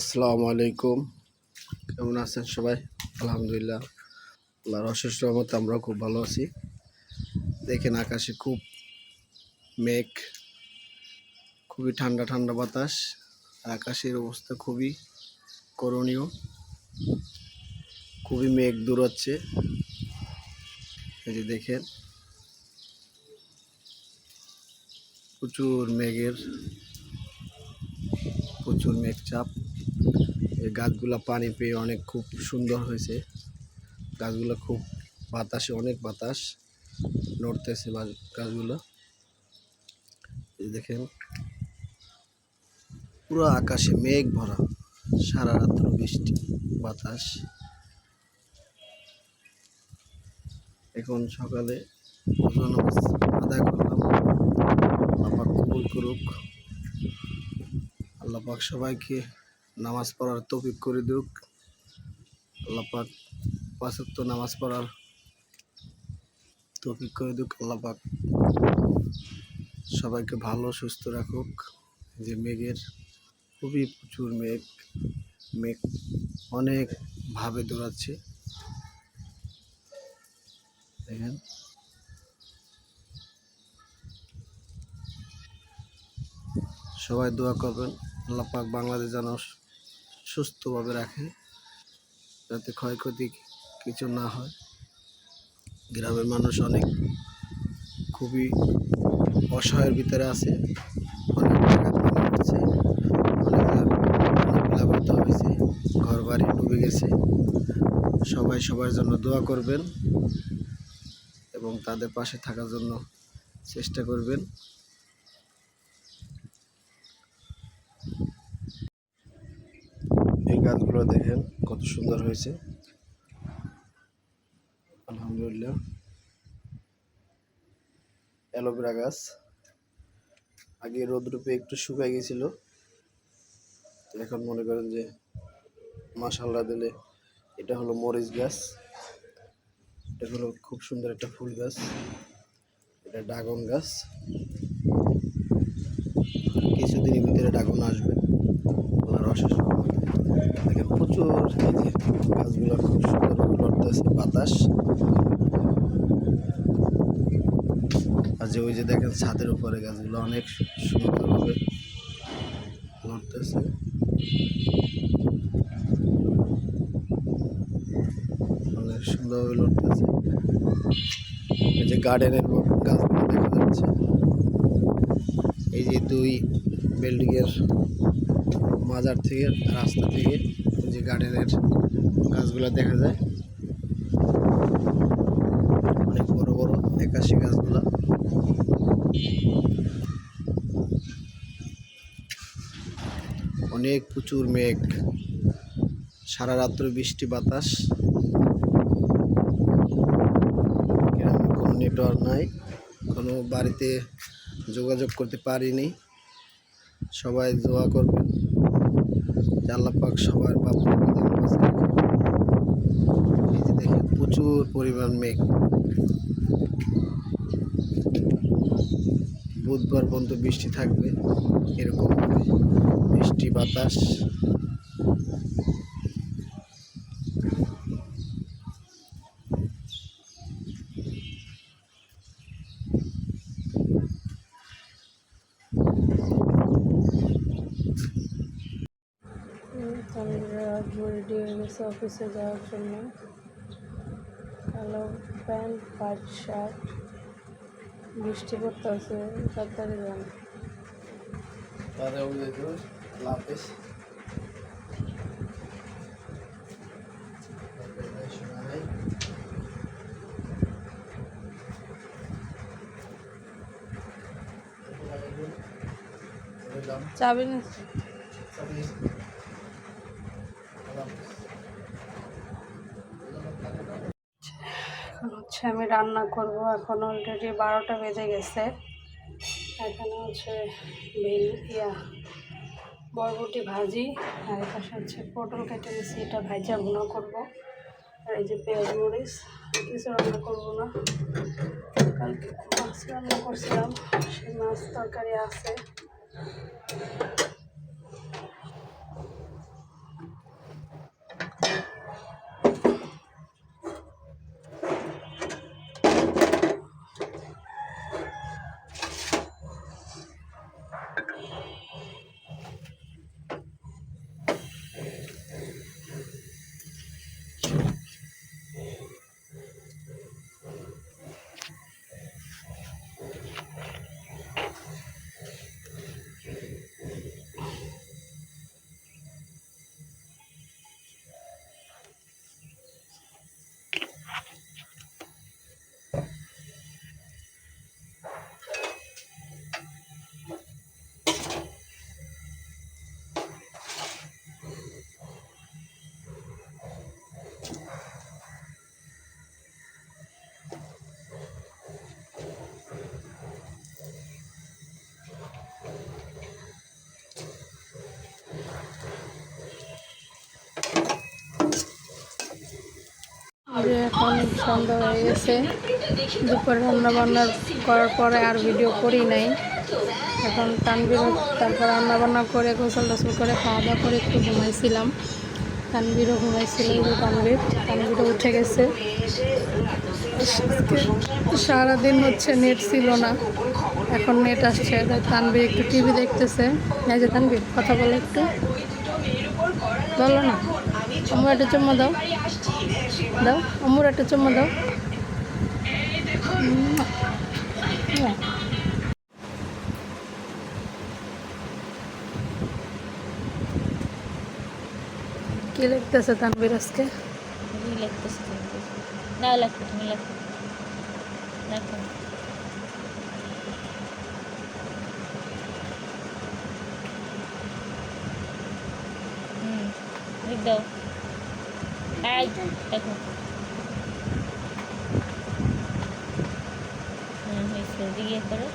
আসসালামু আলাইকুম। কেমন আছেন সবাই? আলহামদুলিল্লাহ। আল্লাহর অশেষ রহমতে আমরাও খুব ভালো আছি। দেখেন আকাশে খুব মেঘ, খুবই ঠান্ডা ঠান্ডা বাতাস। আকাশের অবস্থা খুবই করণীয়। খুবই মেঘ দূরাচ্ছে এই যে দেখেন, প্রচুর মেঘের, প্রচুর মেঘ চাপ। এই গাছগুলা পানি পেয়ে অনেক খুব সুন্দর হয়েছে। গাছগুলো খুব বাতাসে, অনেক বাতাস নড়তেছে গাছগুলো। দেখেন, পুরো আকাশে মেঘ ভরা, সারা রাত্র বৃষ্টি, বাতাস। এখন সকালে আদায় করলাম। আমার কবুল করুক। আল্লাহ সবাইকে নামাজ পড়ার তৌফিক করে দিক আল্লাহ পাক পাঁচত্ব নামাজ পড়ার তৌফিক করে দিক আল্লাহ পাক সবাইকে ভালো, সুস্থ রাখুক। যে মেঘের, খুবই প্রচুর মেঘ মেঘ অনেক ভাবে দৌড়াচ্ছে। দেখেন। সবাই দোয়া করবেন। আল্লাহ পাক বাংলাদেশ যেন সুস্থভাবে রাখে, যাতে ক্ষয়ক্ষতি কিছু না হয়। গ্রামের মানুষ অনেক খুবই অসহায়ের ভিতরে আছে। অনেক প্লাবিত হয়েছে ঘর বাড়ি ডুবে গেছে। সবাই সবার জন্য দোয়া করবেন এবং তাদের পাশে থাকার জন্য চেষ্টা করবেন। এই গাছগুলো দেখেন কত সুন্দর হয়েছে। আলহামদুলিল্লাহ। অ্যালোভেরা গাছ। আগে রোদ্রুপে একটু শুকায় গেছিল। এখন মনে করেন যে মাসাল্লা দিলে এটা হলো মরিচ গাছ। এটা হলো খুব সুন্দর একটা ফুল গাছ। এটা ড্রাগন গাছ। কিছুদিনের ভিতরে ড্রাগন আসবে। আল্লাহর অশেষ দেখেন প্রচুর গাছগুলো খুব সুন্দর লড়তেছে, বাতাস। আর যে ওই যে দেখেন ছাদের উপরে গাছগুলো অনেক সুন্দরভাবে লড়তেছে। অনেক সুন্দরভাবে লড়তেছে। এই যে গার্ডেনের গাছগুলো দেখা যাচ্ছে। এই যে দুই বিল্ডিংয়ের মাজার থেকে, রাস্তা থেকে যে গার্ডেনের গাছগুলো দেখা যায়। অনেক বড় বড় একাশি গাছগুলা। অনেক প্রচুর মেঘ। সারা রাত্র বৃষ্টি, বাতাস। কোনো নেটওয়ার্ক নাই। কোনো বাড়িতে যোগাযোগ করতে পারিনি। সবাই দোয়া করবেন। যে পাক সবার বাপ দেখেন, প্রচুর পরিমাণ মেঘ। বুধবার পর্যন্ত বৃষ্টি থাকবে, এরকম বৃষ্টি, বাতাস আমরা রেডি হয়ে গেছে অফিসে যাওয়ার জন্য। কালো প্যান্ট হোয়াইট শার্ট বৃষ্টি পড়তে আছে তাড়াতাড়ি যান চাবি না এখন হচ্ছে আমি রান্না করব। এখন অলরেডি বারোটা বেজে গেছে। এখানে হচ্ছে ইয়া, বরবটি ভাজি, আর পাশে হচ্ছে পটল কেটে নিয়েছি, এটা ভাজা ভুনা করব। আর এই যে পেঁয়াজ মরিচ, কিছু রান্না করব না। কালকে মাছ রান্না করছিলাম, সেই মাছ তরকারি আছে। এখন সন্ধ্যা হয়ে গেছে। দুপুরে রান্না বান্না করার পরে আর ভিডিও করি নাই। এখন তানবির তারপর রান্না বান্না করে গোসল টোসল করে খাওয়া দাওয়া করে একটু ঘুমাইছিলাম। তানবিরও ঘুমাইছিল তানবির তানবিরও উঠে গেছে। সারাদিন হচ্ছে নেট ছিল না। এখন নেট আসছে। তানবির একটু টিভি দেখতেছে। এই যে তানবির কথা বলে একটু। বলো না। আমার একটা চুম্মা দাও। দাও আমার একটা চুম্মা দাও। কি লিখতেছে তানবির আজকে? লিখতেছি না, লেখো, তুমি লেখো। লেখো। হুম, লিখ দাও। এই দেখো দিয়ে করো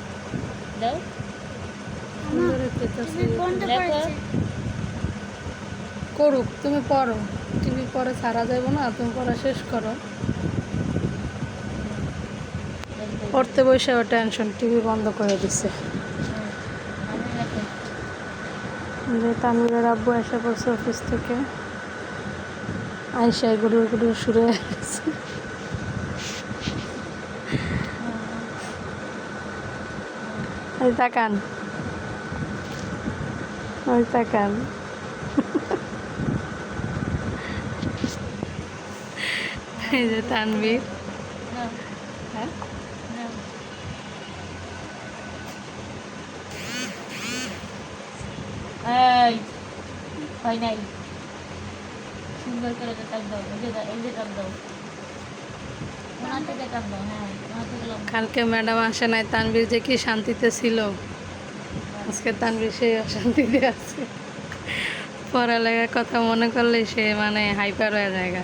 দাও করুক তুমি পড়ো টিভি পরে সারা যাবে না তুমি পড়া শেষ করো পড়তে বসে ও টেনশন টিভি বন্ধ করে দিছে লেখো যে তানভীরের আব্বু এসে পড়ছে অফিস থেকে আইসায় গুড়ুর গুড়ুর শুরু হয়ে গেছে। তাকান। ওই তাকান। এই যে তানভীর। না হ্যাঁ। হয় নাই সুন্দর করে টাক দাও এই দাও, দাও। দাও হ্যাঁ লম্বা কালকে ম্যাডাম আসে নাই তানবীর যে কি শান্তিতে ছিল? আজকে তানবীর সেই অশান্তিতে আছে। পড়ালেখার কথা মনে করলে সে মানে হাইপার হয়ে জায়গা